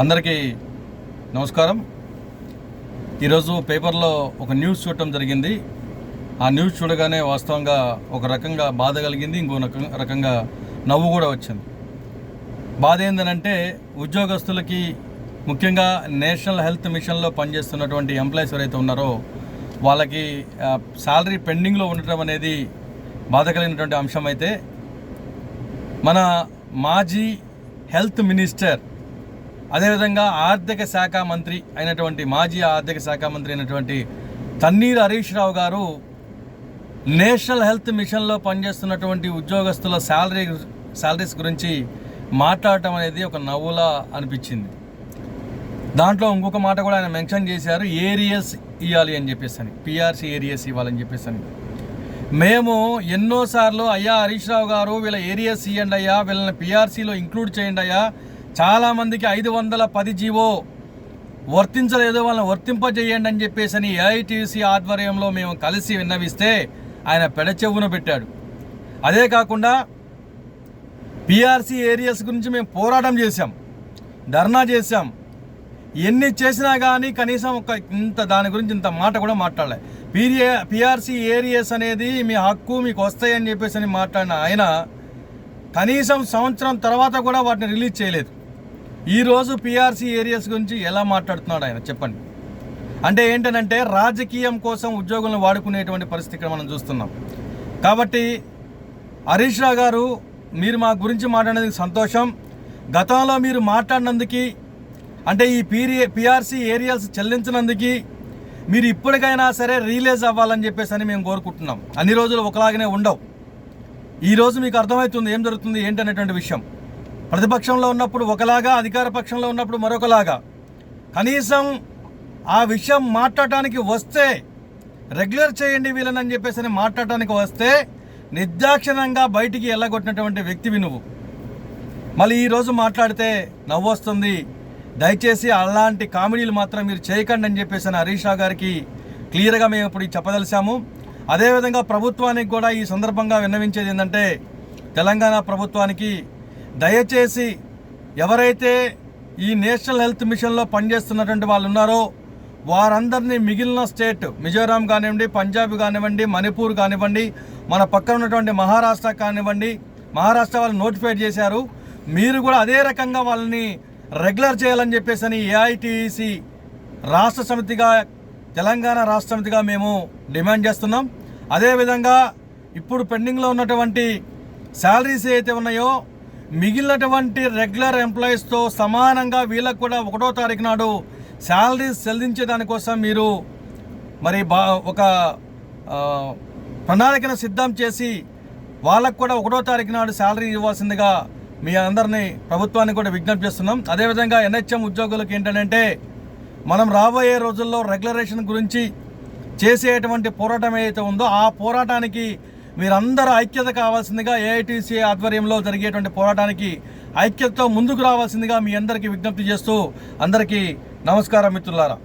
అందరికీ నమస్కారం. ఈరోజు పేపర్లో ఒక న్యూస్ చూడటం జరిగింది. ఆ న్యూస్ చూడగానే వాస్తవంగా ఒక రకంగా బాధ కలిగింది. ఇంకో రకం- రకంగా నవ్వు కూడా వచ్చింది. బాధ ఏంటంటే ఉద్యోగస్తులకి ముఖ్యంగా నేషనల్ హెల్త్ మిషన్లో పనిచేస్తున్నటువంటి ఎంప్లాయీస్ ఎవరైతే ఉన్నారో వాళ్ళకి శాలరీ పెండింగ్లో ఉండటం అనేది బాధ కలిగినటువంటి అంశం అయితే మన మాజీ హెల్త్ మినిస్టర్ అదేవిధంగా ఆర్థిక శాఖ మంత్రి అయినటువంటి మాజీ ఆర్థిక శాఖ మంత్రి అయినటువంటి తన్నీరు హరీష్ రావు గారు నేషనల్ హెల్త్ మిషన్లో పనిచేస్తున్నటువంటి ఉద్యోగస్తుల శాలరీ శాలరీస్ గురించి మాట్లాడటం అనేది ఒక నవ్వులా అనిపించింది. దాంట్లో ఇంకొక మాట కూడా ఆయన మెన్షన్ చేశారు ఏరియస్ ఇవ్వాలి అని చెప్పేసి అని. పిఆర్సీ ఏరియస్ ఇవ్వాలని చెప్పేసి అని. మేము ఎన్నోసార్లు అయ్యా హరీష్ రావు గారు వీళ్ళ ఏరియస్ ఇవ్వండి అయ్యా వీళ్ళని పిఆర్సీలో ఇంక్లూడ్ చేయండి అయ్యా చాలామందికి ఐదు వందల పది జీవో వర్తించలేదు వాళ్ళని వర్తింపజేయండి అని చెప్పేసి అని ఏఐటీసీ ఆధ్వర్యంలో మేము కలిసి విన్నవిస్తే ఆయన పెడచెవున పెట్టాడు. అదే కాకుండా పిఆర్సీ ఏరియాస్ గురించి మేము పోరాటం చేశాం ధర్నా చేశాం. ఎన్ని చేసినా కానీ కనీసం ఒక ఇంత దాని గురించి ఇంత మాట కూడా మాట్లాడలే. పీరియా పిఆర్సీ ఏరియాస్ అనేది మీ హక్కు మీకు వస్తాయని చెప్పేసి అని మాట్లాడిన ఆయన కనీసం సంవత్సరం తర్వాత కూడా వాటిని రిలీజ్ చేయలేదు. ఈరోజు పిఆర్సీ ఏరియాస్ గురించి ఎలా మాట్లాడుతున్నాడు ఆయన? చెప్పండి. అంటే ఏంటనంటే రాజకీయం కోసం ఉద్యోగులను వాడుకునేటువంటి పరిస్థితి ఇక్కడ మనం చూస్తున్నాం. కాబట్టి హరీష్ రావు గారు మీరు మా గురించి మాట్లాడినందుకు సంతోషం. గతంలో మీరు మాట్లాడినందుకు అంటే ఈ పీరి పిఆర్సీ ఏరియాస్ చెల్లించినందుకు మీరు ఇప్పటికైనా సరే రిలీజ్ అవ్వాలని చెప్పేసి అని మేము కోరుకుంటున్నాం. అన్ని రోజులు ఒకలాగానే ఉండవు. ఈరోజు మీకు అర్థమవుతుంది ఏం జరుగుతుంది ఏంటనేటువంటి విషయం. ప్రతిపక్షంలో ఉన్నప్పుడు ఒకలాగా అధికార పక్షంలో ఉన్నప్పుడు మరొకలాగా. కనీసం ఆ విషయం మాట్లాడటానికి వస్తే రెగ్యులర్ చేయండి వీళ్ళని అని చెప్పేసి అని మాట్లాడటానికి వస్తే నిర్దాక్షిణంగా బయటికి వెళ్ళగొట్టినటువంటి వ్యక్తివి నువ్వు. మళ్ళీ ఈరోజు మాట్లాడితే నవ్వు వస్తుంది దయచేసి అలాంటి కామెడీలు మాత్రం మీరు చేయకండి అని చెప్పేసి అని హరీష్ రావు గారికి క్లియర్గా మేము ఇప్పుడు చెప్పదలిసాము అదేవిధంగా ప్రభుత్వానికి కూడా ఈ సందర్భంగా విన్నవించేది ఏంటంటే తెలంగాణ ప్రభుత్వానికి దయచేసి ఎవరైతే ఈ నేషనల్ హెల్త్ మిషన్లో పనిచేస్తున్నటువంటి వాళ్ళు ఉన్నారో వారందరినీ మిగిలిన స్టేట్ మిజోరాం కానివ్వండి పంజాబ్ కానివ్వండి మణిపూర్ కానివ్వండి మన పక్కన ఉన్నటువంటి మహారాష్ట్ర కానివ్వండి మహారాష్ట్ర వాళ్ళు నోటిఫై చేశారు. మీరు కూడా అదే రకంగా వాళ్ళని రెగ్యులర్ చేయాలని చెప్పేసి అని ఏఐటీసీ రాష్ట్ర సమితిగా తెలంగాణ రాష్ట్ర సమితిగా మేము డిమాండ్ చేస్తున్నాం. అదేవిధంగా ఇప్పుడు పెండింగ్లో ఉన్నటువంటి శాలరీస్ ఏవైతే ఉన్నాయో మిగిలినటువంటి రెగ్యులర్ ఎంప్లాయీస్తో సమానంగా వీళ్ళకు కూడా ఒకటో తారీఖు నాడు శాలరీస్ చెల్లించే దానికోసం మీరు మరి బా ఒక ప్రణాళికను సిద్ధం చేసి వాళ్ళకు కూడా ఒకటో తారీఖు నాడు శాలరీ ఇవ్వాల్సిందిగా మీ అందరినీ ప్రభుత్వాన్ని కూడా విజ్ఞప్తి చేస్తున్నాం. అదేవిధంగా ఎన్హెచ్ఎం ఉద్యోగులకు ఏంటంటే మనం రాబోయే రోజుల్లో రెగ్యులరేషన్ గురించి చేసేటువంటి పోరాటం ఏదైతే ఉందో ఆ పోరాటానికి మీరందరూ ఐక్యత కావాల్సిందిగా ఏఐటీసీ ఆధ్వర్యంలో జరిగేటువంటి పోరాటానికి ఐక్యతతో ముందుకు రావాల్సిందిగా మీ అందరికీ విజ్ఞప్తి చేస్తూ అందరికీ నమస్కారం మిత్రులారా.